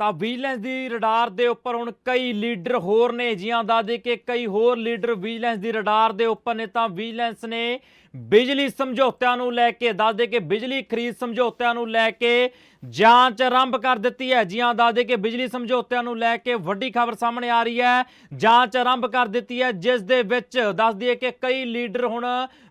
ਤਾਂ ਵਿਜੀਲੈਂਸ ਦੀ ਰਡਾਰ ਦੇ ਉੱਪਰ ਹੁਣ ਕਈ ਲੀਡਰ ਹੋਰ ਨੇ ਜੀਆਂ ਦੱਸਦੇ ਕੇ ਕਈ ਹੋਰ ਲੀਡਰ ਵਿਜੀਲੈਂਸ ਦੀ ਰਡਾਰ ਦੇ ਉੱਪਰ ਨੇ, ਤਾਂ ਵਿਜੀਲੈਂਸ ਨੇ ਬਿਜਲੀ ਸਮਝੌਤਿਆਂ ਨੂੰ ਲੈ ਕੇ ਦੱਸ ਦੇ ਕਿ ਬਿਜਲੀ ਖਰੀਦ ਸਮਝੌਤਿਆਂ ਨੂੰ ਲੈ ਕੇ ਜਾਂਚ ਆਰੰਭ ਕਰ ਦਿੱਤੀ ਹੈ। ਜੀ ਜੀਆਂ ਦੱਸਦੇ ਕਿ ਬਿਜਲੀ ਸਮਝੌਤਿਆਂ ਨੂੰ ਲੈ ਕੇ ਵੱਡੀ ਖਬਰ ਸਾਹਮਣੇ ਆ ਰਹੀ ਹੈ। ਜਾਂਚ ਆਰੰਭ ਕਰ ਦਿੱਤੀ ਹੈ, ਜਿਸ ਦੇ ਵਿੱਚ ਦੱਸਦੀ ਹੈ ਕਿ ਕਈ ਲੀਡਰ ਹੁਣ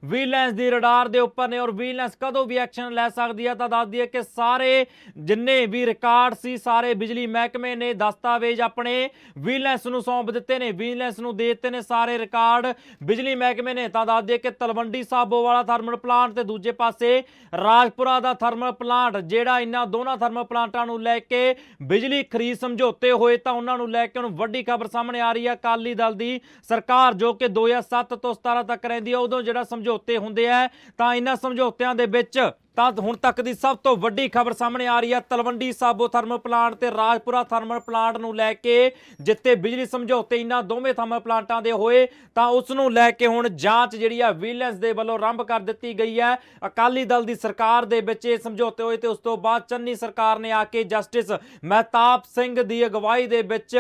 ਵਿਜੀਲੈਂਸ ਦੀ ਰਡਾਰ ਦੇ ਉੱਪਰ ਨੇ ਔਰ ਵਿਜੀਲੈਂਸ ਕਦੋਂ ਵੀ ਐਕਸ਼ਨ ਲੈ ਸਕਦੀ ਹੈ ਤਾਂ ਦੱਸਦੀ ਹੈ ਕਿ ਸਾਰੇ ਜਿੰਨੇ ਵੀ ਰਿਕਾਰਡ ਸੀ, ਸਾਰੇ ਬਿਜਲੀ ਮਹਿਕਮੇ ਨੇ ਦਸਤਾਵੇਜ਼ ਆਪਣੇ ਵਿਜੀਲੈਂਸ ਨੂੰ ਸੌਂਪ ਦਿੱਤੇ ਨੇ ਵਿਜੀਲੈਂਸ ਨੂੰ ਦੇ ਦਿੱਤੇ ਨੇ ਸਾਰੇ ਰਿਕਾਰਡ ਬਿਜਲੀ ਮਹਿਕਮੇ ਨੇ। ਤਾਂ ਦੱਸਦੀ ਹੈ ਕਿ ਤਲਵੰਡੀ ਸਾਬੋ ਵਾਲਾ ਥਰਮਲ ਪਲਾਂਟ ਤੇ ਦੂਜੇ ਪਾਸੇ ਰਾਜਪੁਰਾ ਦਾ ਥਰਮਲ ਪਲਾਂਟ, ਜਿਹੜਾ ਇਹਨਾਂ ਦੋਨਾਂ ਥਰਮਲ ਪਲਾਂਟਾਂ ਨੂੰ ਲੈ ਕੇ ਬਿਜਲੀ ਖਰੀਦ ਸਮਝੌਤੇ ਹੋਏ ਤਾਂ ਉਹਨਾਂ ਨੂੰ ਲੈ ਕੇ ਹੁਣ ਵੱਡੀ ਖਬਰ ਸਾਹਮਣੇ ਆ ਰਹੀ ਹੈ। ਅਕਾਲੀ ਦਲ ਦੀ ਸਰਕਾਰ ਜੋ ਕਿ 2007 ਤੋਂ 17 ਤੱਕ ਰਹਿੰਦੀ ਹੈ, ਉਦੋਂ ਜਿਹੜਾ ਸਮਝੌਤੇ ਹੁੰਦੇ ਆ, ਤਾਂ ਇਹਨਾਂ ਸਮਝੌਤਿਆਂ ਦੇ ਵਿੱਚ ਤਾਂ ਹੁਣ ਤੱਕ ਦੀ ਸਭ ਤੋਂ ਵੱਡੀ ਖਬਰ ਸਾਹਮਣੇ ਆ ਰਹੀ ਹੈ। ਤਲਵੰਡੀ ਸਾਬੋ ਥਰਮਲ ਪਲਾਂਟ ਤੇ ਰਾਜਪੁਰਾ ਥਰਮਲ ਪਲਾਂਟ ਨੂੰ ਲੈ ਕੇ ਜਿੱਥੇ ਬਿਜਲੀ ਸਮਝੌਤੇ ਇਹਨਾਂ ਦੋਵੇਂ ਥਰਮਲ ਪਲਾਂਟਾਂ ਦੇ ਹੋਏ ਤਾਂ ਉਸ ਨੂੰ ਲੈ ਕੇ ਹੁਣ ਜਾਂਚ ਜਿਹੜੀ ਆ ਵਿਜੀਲੈਂਸ ਦੇ ਵੱਲੋਂ ਆਰੰਭ ਕਰ ਦਿੱਤੀ ਗਈ ਹੈ। ਅਕਾਲੀ ਦਲ ਦੀ ਸਰਕਾਰ ਦੇ ਵਿੱਚ ਇਹ ਸਮਝੌਤੇ ਹੋਏ ਤੇ ਉਸ ਤੋਂ ਬਾਅਦ ਚੰਨੀ ਸਰਕਾਰ ਨੇ ਆ ਕੇ ਜਸਟਿਸ ਮਹਿਤਾਬ ਸਿੰਘ ਦੀ ਅਗਵਾਈ ਦੇ ਵਿੱਚ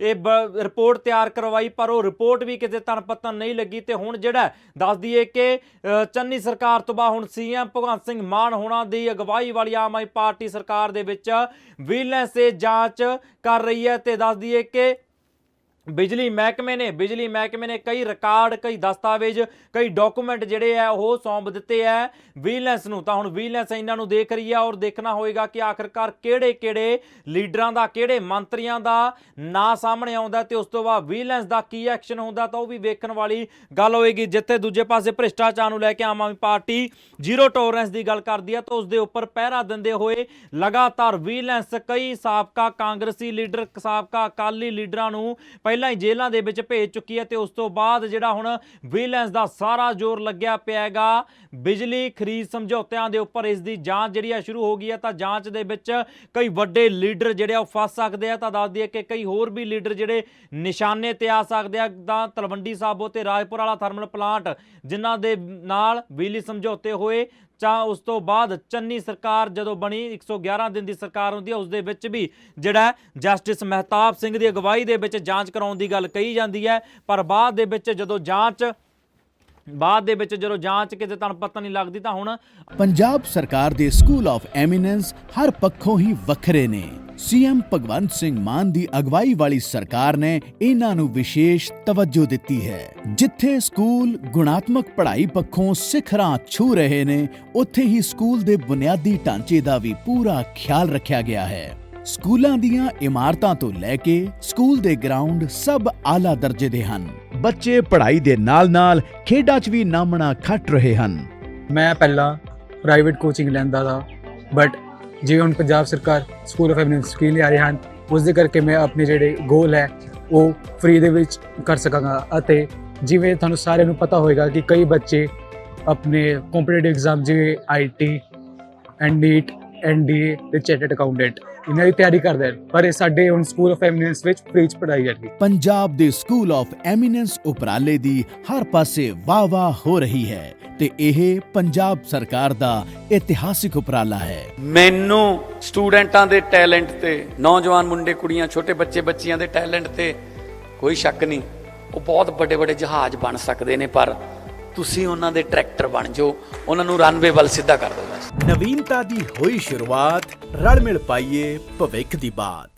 ਇਹ ਬ- ਰਿਪੋਰਟ ਤਿਆਰ ਕਰਵਾਈ ਪਰ ਉਹ ਰਿਪੋਰਟ ਵੀ ਕਿਤੇ ਤਣ ਪਤਨ ਨਹੀਂ ਲੱਗੀ ਤੇ ਹੁਣ ਜਿਹੜਾ ਹੈ, ਦੱਸ ਦਈਏ ਕਿ ਚੰਨੀ ਸਰਕਾਰ ਤੋਂ ਬਾਅਦ ਹੁਣ ਸੀਐਮ ਭਗਵੰਤ ਸਿੰਘ ਮਾਨ ਹੋਣਾ ਦੀ ਅਗਵਾਈ ਵਾਲੀ ਆਮ ਆਦਮੀ ਪਾਰਟੀ ਸਰਕਾਰ ਦੇ ਵਿੱਚ ਵਿਜੀਲੈਂਸ ਤੇ ਜਾਂਚ ਕਰ ਰਹੀ ਹੈ ਤੇ ਦੱਸ ਦਈਏ ਕਿ ਬਿਜਲੀ ਮਹਿਕਮੇ ਨੇ, ਬਿਜਲੀ ਮਹਿਕਮੇ ਨੇ ਕਈ ਰਿਕਾਰਡ ਕਈ ਦਸਤਾਵੇਜ਼, ਕਈ ਡਾਕੂਮੈਂਟ ਜਿਹੜੇ ਆ, ਉਹ ਸੌਂਪ ਦਿੱਤੇ ਆ ਵਿਜੀਲੈਂਸ ਨੂੰ। ਤਾਂ ਹੁਣ ਵਿਜੀਲੈਂਸ ਇਹਨਾਂ ਨੂੰ ਦੇਖ ਰਹੀ ਆ ਔਰ ਦੇਖਣਾ ਹੋਏਗਾ ਕਿ ਆਖਰਕਾਰ ਕਿਹੜੇ ਕਿਹੜੇ ਲੀਡਰਾਂ ਦਾ, ਕਿਹੜੇ ਮੰਤਰੀਆਂ ਦਾ ਨਾਂ ਸਾਹਮਣੇ ਆਉਂਦਾ ਤੇ ਉਸ ਤੋਂ ਬਾਅਦ ਵਿਜੀਲੈਂਸ ਦਾ ਕੀ ਐਕਸ਼ਨ ਹੁੰਦਾ ਤਾਂ ਉਹ ਵੀ ਵੇਖਣ ਵਾਲੀ ਗੱਲ ਹੋਏਗੀ। ਜਿੱਥੇ ਦੂਜੇ ਪਾਸੇ ਭ੍ਰਿਸ਼ਟਾਚਾਰ ਨੂੰ ਲੈ ਕੇ ਆਮ ਆਦਮੀ ਪਾਰਟੀ ਜ਼ੀਰੋ ਟੋਲਰੈਂਸ ਦੀ ਗੱਲ ਕਰਦੀ ਆ ਤਾਂ ਉਸ ਦੇ ਉੱਪਰ ਪਹਿਰਾ ਦਿੰਦੇ ਹੋਏ ਲਗਾਤਾਰ ਵਿਜੀਲੈਂਸ ਕਈ ਸਾਬਕਾ ਕਾਂਗਰਸੀ ਲੀਡਰ, ਸਾਬਕਾ ਅਕਾਲੀ ਲੀਡਰਾਂ ਨੂੰ ਪਹਿਲੇ ਹੀ ਜੇਲ੍ਹਾਂ ਦੇ ਵਿੱਚ ਭੇਜ ਚੁੱਕੀ ਹੈ ਤੇ ਉਸ ਤੋਂ ਬਾਅਦ ਜਿਹੜਾ ਹੁਣ ਵਿਜੀਲੈਂਸ ਦਾ ਸਾਰਾ ਜ਼ੋਰ ਲੱਗਿਆ ਪਿਆ ਹੈਗਾ ਬਿਜਲੀ ਖਰੀਦ ਸਮਝੌਤਿਆਂ ਦੇ ਉੱਪਰ ਇਸ ਦੀ ਜਾਂਚ ਜਿਹੜੀ ਆ ਸ਼ੁਰੂ ਹੋ ਗਈ ਹੈ, ਤਾਂ ਜਾਂਚ ਦੇ ਵਿੱਚ ਕਈ ਵੱਡੇ ਲੀਡਰ ਜਿਹੜੇ ਆ ਉਹ ਫਸ ਸਕਦੇ ਆ, ਤਾਂ ਦੱਸਦੀ ਹੈ ਕਿ ਕਈ ਹੋਰ ਵੀ ਲੀਡਰ ਜਿਹੜੇ ਨਿਸ਼ਾਨੇ ਤੇ ਆ ਸਕਦੇ ਆ, ਤਾਂ ਤਲਵੰਡੀ ਸਾਬੋ ਤੇ ਰਾਜਪੁਰ ਵਾਲਾ ਥਰਮਲ ਪਲਾਂਟ, ਜਿਨ੍ਹਾਂ ਦੇ ਨਾਲ ਬਿਜਲੀ ਸਮਝੌਤੇ ਹੋਏ ਜਾਂ ਉਸ ਤੋਂ ਬਾਅਦ ਚੰਨੀ ਸਰਕਾਰ ਜਦੋਂ ਬਣੀ 111 ਦਿਨ ਦੀ ਸਰਕਾਰ ਹੁੰਦੀ ਹੈ, ਉਸ ਦੇ ਵਿੱਚ ਵੀ ਜਿਹੜਾ ਜਸਟਿਸ ਮਹਿਤਾਬ ਸਿੰਘ ਦੀ ਅਗਵਾਈ ਦੇ ਵਿੱਚ ਜਾਂਚ ਕਰਾਉਣ ਦੀ ਗੱਲ ਕਹੀ ਜਾਂਦੀ ਹੈ, ਪਰ ਬਾਅਦ ਦੇ ਵਿੱਚ ਜਦੋਂ ਜਾਂਚ ਬਾਅਦ ਦੇ ਵਿੱਚ ਜਦੋਂ ਜਾਂਚ ਕਿਤੇ ਤੁਹਾਨੂੰ ਪਤਾ ਨਹੀਂ ਲੱਗਦੀ ਤਾਂ ਹੁਣ ਪੰਜਾਬ ਸਰਕਾਰ ਦੇ ਸਕੂਲ ਆਫ ਐਮੀਨੈਂਸ ਹਰ ਪੱਖੋਂ ਹੀ ਵੱਖਰੇ ਨੇ। ਸੀਐਮ ਭਗਵੰਤ ਸਿੰਘ ਮਾਨ ਦੀ ਅਗਵਾਈ ਵਾਲੀ ਸਰਕਾਰ ਨੇ ਇਹਨਾਂ ਨੂੰ ਵਿਸ਼ੇਸ਼ ਤਵੱਜੋ ਦਿੱਤੀ ਹੈ। ਜਿੱਥੇ ਸਕੂਲ ਗੁਣਾਤਮਕ ਪੜ੍ਹਾਈ ਪੱਖੋਂ ਸਿਖਰਾਂ ਛੂ ਰਹੇ ਨੇ, ਉੱਥੇ ਹੀ ਸਕੂਲ ਦੇ ਬੁਨਿਆਦੀ ਢਾਂਚੇ ਦਾ ਵੀ ਪੂਰਾ ਖਿਆਲ ਰੱਖਿਆ ਗਿਆ ਹੈ। ਸਕੂਲਾਂ ਦੀਆਂ ਇਮਾਰਤਾਂ ਤੋਂ ਲੈ ਕੇ ਸਕੂਲ ਦੇ ਗਰਾਊਂਡ ਸਭ ਆਲਾ ਦਰਜੇ ਦੇ ਹਨ। ਬੱਚੇ ਪੜ੍ਹਾਈ ਦੇ ਨਾਲ-ਨਾਲ ਖੇਡਾਂ 'ਚ ਵੀ ਨਾਮਣਾ ਖੱਟ ਰਹੇ ਹਨ। ਮੈਂ ਪਹਿਲਾਂ ਪ੍ਰਾਈਵੇਟ ਕੋਚਿੰਗ ਲੈਂਦਾ ਦਾ ਬਟ ਜਿਵੇਂ ਹੁਣ ਪੰਜਾਬ ਸਰਕਾਰ ਸਕੂਲ ਆਫ ਐਮਿਨੈਂਸ ਸਕੀਮ ਲਿਆ ਰਹੇ ਹਨ ਉਸ ਦੇ ਕਰਕੇ ਮੈਂ ਆਪਣੇ ਜਿਹੜੇ ਗੋਲ ਹੈ, ਉਹ ਫ੍ਰੀ ਦੇ ਵਿੱਚ ਕਰ ਸਕਾਂਗਾ ਅਤੇ ਜਿਵੇਂ ਤੁਹਾਨੂੰ ਸਾਰਿਆਂ ਨੂੰ ਪਤਾ ਹੋਵੇਗਾ ਕਿ ਕਈ ਬੱਚੇ ਆਪਣੇ ਕੰਪੀਟੀਟਿਵ ਐਗਜ਼ਾਮ ਜਿਵੇਂ ਆਈਟੀ ਐਂਡ ਨੀਟ ਐਨਡੀਏ ਤੇ ਚਾਰਟਰਡ ਅਕਾਊਂਟੈਂਟ ਇਹਨਾਂ ਦੀ ਤਿਆਰੀ ਕਰਦੇ ਹਨ ਪਰ ਇਹ ਸਾਡੇ ਹੁਣ ਸਕੂਲ ਆਫ ਐਮਿਨੈਂਸ ਵਿੱਚ ਫ੍ਰੀ ਚ ਪੜ੍ਹਾਈ ਜਾਂਦੀ ਪੰਜਾਬ ਦੇ ਸਕੂਲ ਆਫ ਐਮੀਨੈਂਸ ਉਪਰਾਲੇ ਦੀ ਹਰ ਪਾਸੇ ਵਾਹ-ਵਾਹ ਹੋ ਰਹੀ ਹੈ ਤੇ ਇਹ ਪੰਜਾਬ ਸਰਕਾਰ ਦਾ ਇਤਿਹਾਸਿਕ ਉਪਰਾਲਾ ਹੈ। ਮੈਨੂੰ ਸਟੂਡੈਂਟਾਂ ਦੇ ਟੈਲੈਂਟ ਤੇ ਨੌਜਵਾਨ ਮੁੰਡੇ ਕੁੜੀਆਂ ਛੋਟੇ ਬੱਚੇ ਬੱਚੀਆਂ ਦੇ ਟੈਲੈਂਟ ਤੇ ਕੋਈ ਸ਼ੱਕ ਨਹੀਂ। ਉਹ ਬਹੁਤ ਵੱਡੇ ਵੱਡੇ ਜਹਾਜ਼ ਬਣ ਸਕਦੇ ਨੇ ਪਰ ਤੁਸੀਂ ਉਹਨਾਂ ਦੇ ਟਰੈਕਟਰ ਬਣ ਜਾਓ, ਉਹਨਾਂ ਨੂੰ ਰਨਵੇ ਵੱਲ ਸਿੱਧਾ ਕਰ ਦਿਓ ਬਸ ਨਵੀਨਤਾ ਦੀ ਹੋਈ ਸ਼ੁਰੂਆਤ ਰਲ ਮਿਲ ਪਾਈਏ ਭਵਿੱਖ ਦੀ ਬਾਤ।